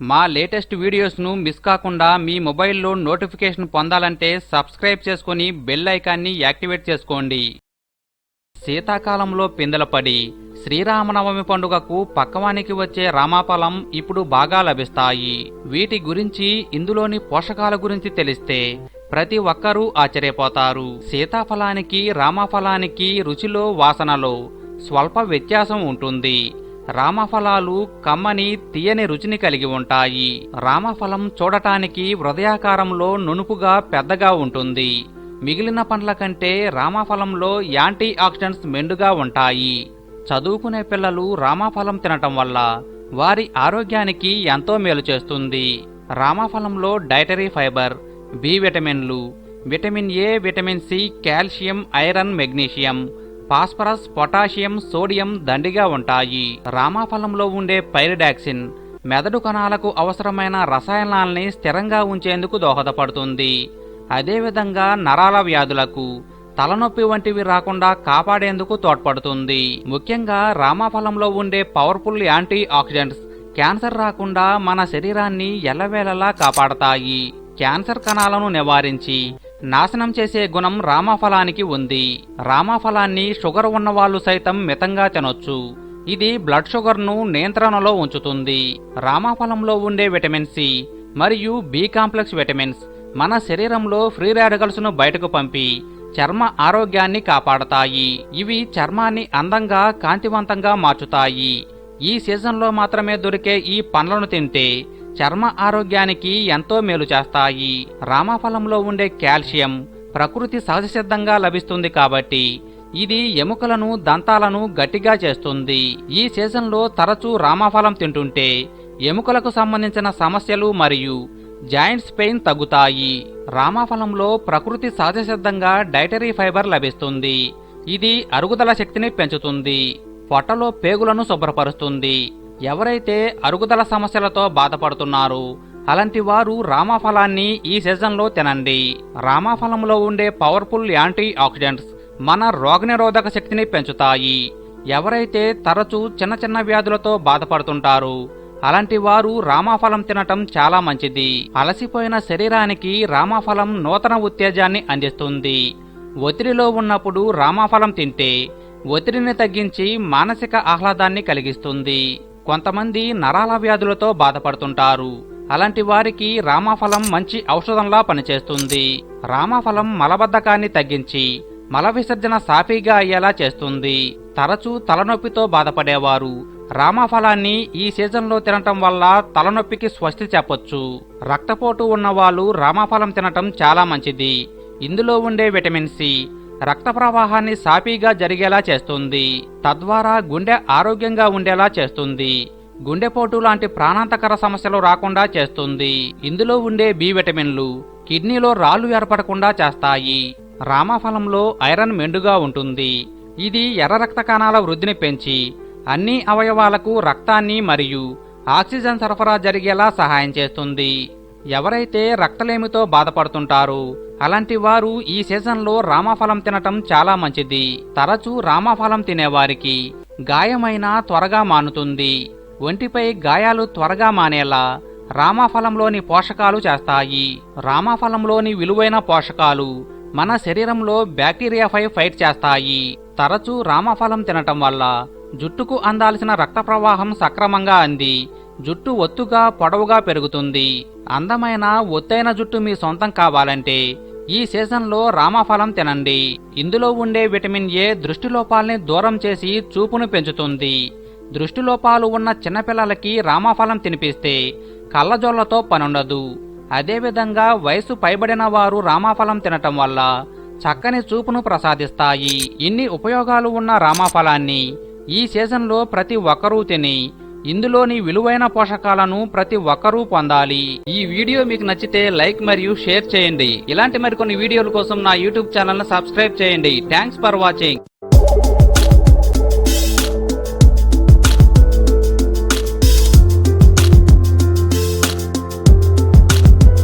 మా latest వీడియోస్ను miss కాకుండా మీ మొబైల్లో నోటిఫికేషన్ పొందాలంటే సబ్స్క్రైబ్ చేసుకొని బెల్ ఐకాన్ని యాక్టివేట్ చేసుకోండి. శీతాకాలంలో పిందెలపడి శ్రీరామనవమి పండుగకు పక్కవానికి వచ్చే రామాఫలం ఇప్పుడు బాగా లభిస్తాయి. వీటి గురించి ఇందులోని పోషకాల గురించి తెలిస్తే ప్రతి ఒక్కరూ ఆశ్చర్యపోతారు. సీతాఫలానికి రామఫలానికి రుచిలో వాసనలో స్వల్ప వ్యత్యాసం ఉంటుంది. రామఫలాలు కమ్మని తీయని రుచిని కలిగి ఉంటాయి. రామఫలం చూడటానికి హృదయాకారంలో నునుపుగా పెద్దగా ఉంటుంది. మిగిలిన పండ్ల కంటే రామఫలంలో యాంటీ ఆక్సిడెంట్స్ మెండుగా ఉంటాయి. చదువుకునే పిల్లలు రామఫలం తినటం వల్ల వారి ఆరోగ్యానికి ఎంతో మేలు చేస్తుంది. రామఫలంలో డైటరీ ఫైబర్ బి విటమిన్లు vitamin A vitamin C calcium iron magnesium phosphorus potassium sodium దండిగా ఉంటాయి. రామాఫలంలో ఉండే పైరిడాక్సిన్ మెదడు కణాలకు అవసరమైన రసాయనాల్ని స్థిరంగా ఉంచేందుకు దోహదపడుతుంది. అదేవిధంగా నరాల వ్యాధులకు తలనొప్పి వంటివి రాకుండా కాపాడేందుకు తోడ్పడుతుంది. ముఖ్యంగా రామాఫలంలో ఉండే పవర్ఫుల్ యాంటీ ఆక్సిడెంట్స్ క్యాన్సర్ రాకుండా మన శరీరాన్ని ఎల్లవేళలా కాపాడతాయి. క్యాన్సర్ కణాలను నివారించి నాశనం చేసే గుణం రామఫలానికి ఉంది. రామఫలాన్ని షుగర్ ఉన్నవాళ్ళు సైతం మితంగా తినొచ్చు. ఇది బ్లడ్ షుగర్ను నియంత్రణలో ఉంచుతుంది. రామఫలంలో ఉండే విటమిన్ సి మరియు బి కాంప్లెక్స్ విటమిన్స్ మన శరీరంలో ఫ్రీ రాడికల్స్ను బయటకు పంపి చర్మ ఆరోగ్యాన్ని కాపాడతాయి. ఇవి చర్మాన్ని అందంగా కాంతివంతంగా మార్చుతాయి. ఈ సీజన్లో మాత్రమే దొరికే ఈ పండ్లను తింటే చర్మ ఆరోగ్యానికి ఎంతో మేలు చేస్తాయి. రామఫలంలో ఉండే కాల్షియం ప్రకృతి సహజసిద్ధంగా లభిస్తుంది కాబట్టి ఇది ఎముకలను దంతాలను గట్టిగా చేస్తుంది. ఈ సీజన్లో తరచూ రామఫలం తింటుంటే ఎముకలకు సంబంధించిన సమస్యలు మరియు జాయింట్స్ పెయిన్ తగ్గుతాయి. రామఫలంలో ప్రకృతి సహజసిద్ధంగా డైటరీ ఫైబర్ లభిస్తుంది. ఇది అరుగుదల శక్తిని పెంచుతుంది. పొట్టలో పేగులను శుభ్రపరుస్తుంది. ఎవరైతే అరుగుదల సమస్యలతో బాధపడుతున్నారు అలాంటి వారు రామాఫలాన్ని ఈ సీజన్లో తినండి. రామాఫలంలో ఉండే పవర్ఫుల్ యాంటీ ఆక్సిడెంట్స్ మన రోగనిరోధక శక్తిని పెంచుతాయి. ఎవరైతే తరచూ చిన్న చిన్న వ్యాధులతో బాధపడుతుంటారో అలాంటి వారు రామాఫలం తినటం చాలా మంచిది. అలసిపోయిన శరీరానికి రామాఫలం నూతన ఉత్తేజాన్ని అందిస్తుంది. ఒత్తిడిలో ఉన్నప్పుడు రామాఫలం తింటే ఒత్తిడిని తగ్గించి మానసిక ఆహ్లాదాన్ని కలిగిస్తుంది. కొంతమంది నరాల వ్యాధులతో బాధపడుతుంటారు. అలాంటి వారికి రామాఫలం మంచి ఔషధంలా పనిచేస్తుంది. రామాఫలం మలబద్ధకాన్ని తగ్గించి మల విసర్జన సాఫీగా అయ్యేలా చేస్తుంది. తరచూ తలనొప్పితో బాధపడేవారు. రామాఫలాన్ని ఈ సీజన్లో తినటం వల్ల తలనొప్పికి స్వస్తి చెప్పొచ్చు. రక్తపోటు ఉన్నవాళ్ళు రామాఫలం తినటం చాలా మంచిది. ఇందులో ఉండే విటమిన్ సి రక్త ప్రవాహాన్ని సాఫీగా జరిగేలా చేస్తుంది. తద్వారా గుండె ఆరోగ్యంగా ఉండేలా చేస్తుంది. గుండెపోటు లాంటి ప్రాణాంతకర సమస్యలు రాకుండా చేస్తుంది. ఇందులో ఉండే బి విటమిన్లు కిడ్నీలో రాళ్ళు ఏర్పడకుండా చేస్తాయి. రామఫలంలో ఐరన్ మెండుగా ఉంటుంది. ఇది ఎర్ర రక్త కణాల వృద్ధిని పెంచి అన్ని అవయవాలకు రక్తాన్ని మరియు ఆక్సిజన్ సరఫరా జరిగేలా సహాయం చేస్తుంది. ఎవరైతే రక్తలేమితో బాధపడుతుంటారో అలాంటి వారు ఈ సీజన్లో రామాఫలం తినటం చాలా మంచిది. తరచూ రామాఫలం తినేవారికి గాయమైన త్వరగా మానుతుంది. ఒంటిపై గాయాలు త్వరగా మానేలా రామాఫలంలోని పోషకాలు చేస్తాయి. రామాఫలంలోని విలువైన పోషకాలు మన శరీరంలో బ్యాక్టీరియాపై ఫైట్ చేస్తాయి. తరచూ రామఫలం తినటం వల్ల జుట్టుకు అందాల్సిన రక్త ప్రవాహం సక్రమంగా అంది. జుట్టు ఒత్తుగా పొడవుగా పెరుగుతుంది. అందమైన ఒత్తైన జుట్టు మీ సొంతం కావాలంటే ఈ సీజన్లో రామఫలం తినండి. ఇందులో ఉండే విటమిన్ ఏ దృష్టిలోపాల్ని దూరం చేసి చూపును పెంచుతుంది. దృష్టిలోపాలు ఉన్న చిన్నపిల్లలకి రామఫలం తినిపిస్తే కళ్ళజొల్లతో పనుండదు. అదేవిధంగా వయసు పైబడిన వారు రామాఫలం తినటం వల్ల చక్కని చూపును ప్రసాదిస్తాయి. ఇన్ని ఉపయోగాలు ఉన్న రామాఫలాన్ని ఈ సీజన్లో ప్రతి ఒక్కరూ తిని ఇందులోని విలువైన పోషకాలను ప్రతి ఒక్కరూ పొందాలి. ఈ వీడియో మీకు నచ్చితే లైక్ మరియు షేర్ చేయండి. ఇలాంటి మరికొన్ని వీడియోల కోసం నా యూట్యూబ్ ఛానల్ సబ్స్క్రైబ్ చేయండి. Thanks for watching.